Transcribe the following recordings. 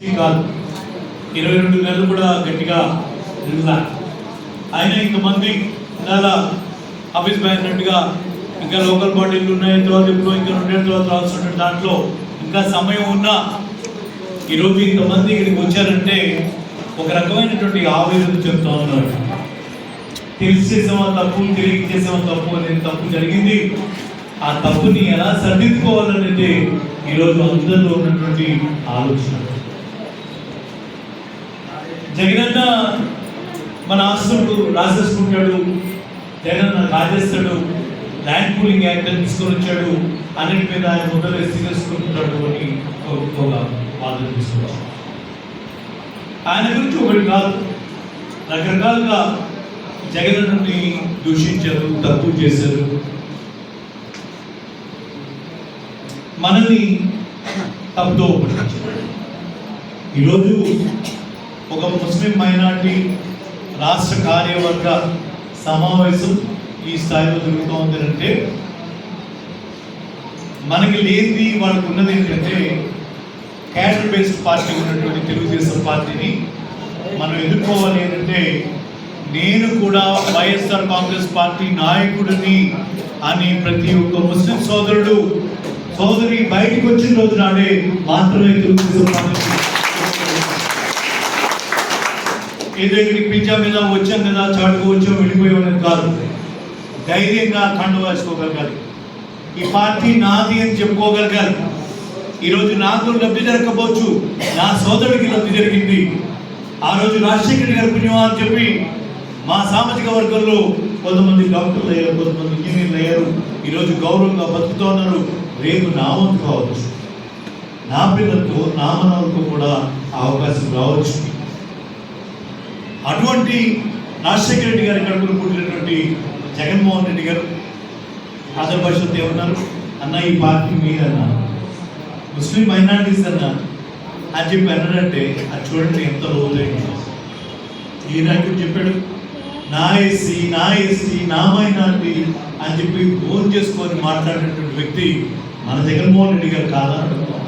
కాదు. ఇరవై రెండు నెలలు కూడా గట్టిగా నిలిచారు ఆయన ఇంతమంది చాలా ఆఫీస్ బాయ్ ఇంకా లోకల్ బాడీలు ఉన్నాయి తర్వాత ఇప్పుడు ఇంకా రెండేళ్ళ తర్వాత రావాల్సిన దాంట్లో ఇంకా సమయం ఉన్నా ఈరోజు ఇంతమంది ఇక్కడికి వచ్చారంటే ఒక రకమైనటువంటి ఆవేదన చెప్తా ఉన్నారు. తెలిసి చేసామా తప్పు తెలియక చేసామా తప్పు అనేది తప్పు జరిగింది. ఆ తప్పుని ఎలా సర్దిద్దుకోవాలనేది ఈరోజు అందరిలో ఉన్నటువంటి ఆలోచన. జగనన్న మన ఆస్తులు రాసేసుకుంటాడు. జగనన్న రాజేస్తాడు. ల్యాండ్ పూలింగ్ యాక్ట్ అని తీసుకొని వచ్చాడు. అన్నిటి మీద ఆయన ముద్దలు తీసుకుంటాడు అని ఒక- వాదన ఆయన గురించి ఒకటి కాదు. రకరకాలుగా జగనన్నని దూషించారు తప్పు చేశారు. మనల్ని తప్పుతో ఈరోజు ఒక ముస్లిం మైనార్టీ రాష్ట్ర కార్యవర్గ సమావేశం ఈ స్థాయిలో జరుగుతూ అంటే మనకి లేనిది వాళ్ళకు ఉన్నది ఏంటంటే క్యాడర్ బేస్డ్ పార్టీ ఉన్నటువంటి తెలుగుదేశం పార్టీని మనం ఎదుర్కోవాలి ఏంటంటే నేను కూడా వైఎస్ఆర్ కాంగ్రెస్ పార్టీ నాయకుడిని అని ప్రతి ఒక్క ముస్లిం సోదరుడు సోదరి బయటకు వచ్చిన రోజు నాడే మాత్రమే తెలుగుదేశం పార్టీ ఏదో దగ్గరికి పిచ్చా మీద వచ్చాం కదా చాటుకు వచ్చాం వెళ్ళిపోయామనేది కాదు. ధైర్యంగా కండు వేసుకోగలగాలి ఈ పార్టీ నాది అని చెప్పుకోగలగాలి. ఈరోజు నాకు లబ్ధి జరగకపోవచ్చు. నా సోదరుడికి లబ్ధి జరిగింది. ఆ రోజు రాజశేఖర్ గారి పుణ్యమా అని చెప్పి మా సామాజిక వర్గంలో కొంతమంది డాక్టర్లు అయ్యారు కొంతమంది ఇంజనీర్లు అయ్యారు. ఈరోజు గౌరవంగా బతుకుతూ ఉన్నారు. రేపు నా వంతు కావచ్చు. నా పిల్లలతో నా కూడా ఆ అవకాశం రావచ్చు. అటువంటి రాజశేఖర రెడ్డి గారి కడుపును పుట్టినటువంటి జగన్మోహన్ రెడ్డి గారు ఆంధ్ర పరిషత్ ఏమన్నారు? అన్న ఈ పార్టీ మీదన్న ముస్లిం మైనారిటీస్ అన్న అని చెప్పి అన్నాడంటే అది చూడండి ఎంత లోతైందో. ఈ నాయకుడు చెప్పాడు నా ఎస్సీ నా ఎస్సీ నా మైనారిటీ అని చెప్పి ఫోన్ చేసుకొని మాట్లాడినటువంటి వ్యక్తి మన జగన్మోహన్ రెడ్డి గారు కాదని మనం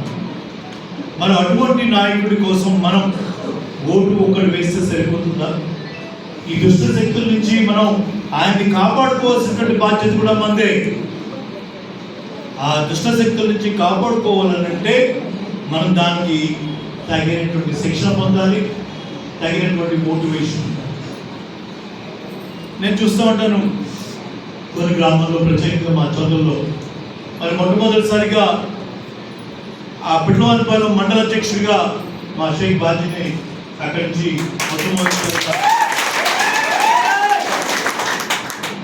మరి అటువంటి నాయకుడి కోసం మనం ఓటు ఒక్కడు వేస్తే సరిపోతుందా? ఈ దుష్ట శక్తుల నుంచి మనం ఆయన్ని కాపాడుకోవాల్సినటువంటి బాధ్యత కూడా మందే ఆ దుష్ట శక్తుల నుంచి కాపాడుకోవాలనంటే మనం దానికి తగినటువంటి శిక్షణ పొందాలి తగినటువంటి మోటివేషన్ నేను చూస్తూ ఉంటాను కొన్ని గ్రామాల్లో ప్రత్యేకంగా మా చదువుల్లో. మరి మొట్టమొదటిసారిగా ఆ పిట్లవారిపాలెం మండల అధ్యక్షుడిగా మా షేక్ బాజీని అక్కడి నుంచి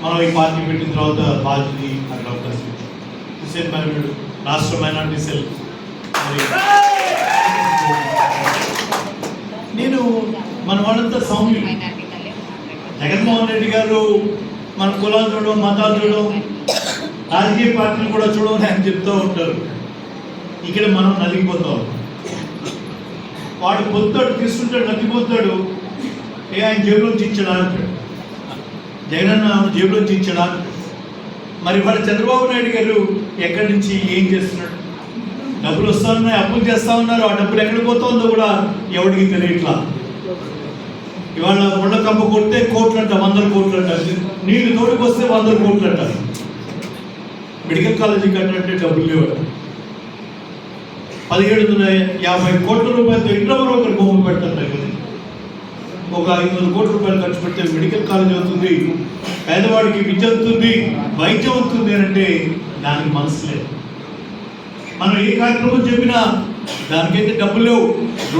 మనం ఈ పార్టీ పెట్టిన తర్వాత బాజీని అక్కడ అవకాశం ఇచ్చాం. హుసేన్ రాష్ట్ర మైనార్టీ సెల్. నేను మన వాళ్ళంతా సౌమ్యులు. జగన్మోహన్ రెడ్డి గారు మన కులాలు చూడడం మతాలు చూడడం రాజకీయ పార్టీలు కూడా చూడమని ఆయన చెప్తూ ఉంటారు. ఇక్కడ మనం నలిగిపోతాం వాడు పొత్తాడు తీసుకుంటాడు నచ్చిపోతాడు ఏ ఆయన జేబులోంచి ఇచ్చాడా అంటాడు. జగనన్న జేబులోంచి ఇచ్చాడా మరి వాడు చంద్రబాబు నాయుడు గారు ఎక్కడి నుంచి ఏం చేస్తున్నాడు? డబ్బులు వస్తా ఉన్నాయి అప్పులు చేస్తా ఉన్నారు ఆ డబ్బులు ఎక్కడికి పోతుందో కూడా ఎవరికి తెలియట్లా? ఇవాళ ముళ్ళ కంప కొడితే కోట్లు అంట వందల కోట్లు అంట నీళ్ళు తోడుకొస్తే వందల కోట్లు అంట మెడికల్ కాలేజీ కట్టినట్టే డబ్బులు లేవు పదిహేడు యాభై కోట్ల రూపాయలతో ఇంట్లో ఒకరు భూములు పెడతారు కదా ఒక ఐదు వందల కోట్ల రూపాయలు ఖర్చు పెడితే మెడికల్ కాలేజ్ అవుతుంది పేదవాడికి విద్య అవుతుంది వైద్యం అవుతుంది అంటే దానికి మనసు లేదు. మనం ఏ కార్యక్రమం చెప్పినా దానికైతే డబ్బులు లేవు.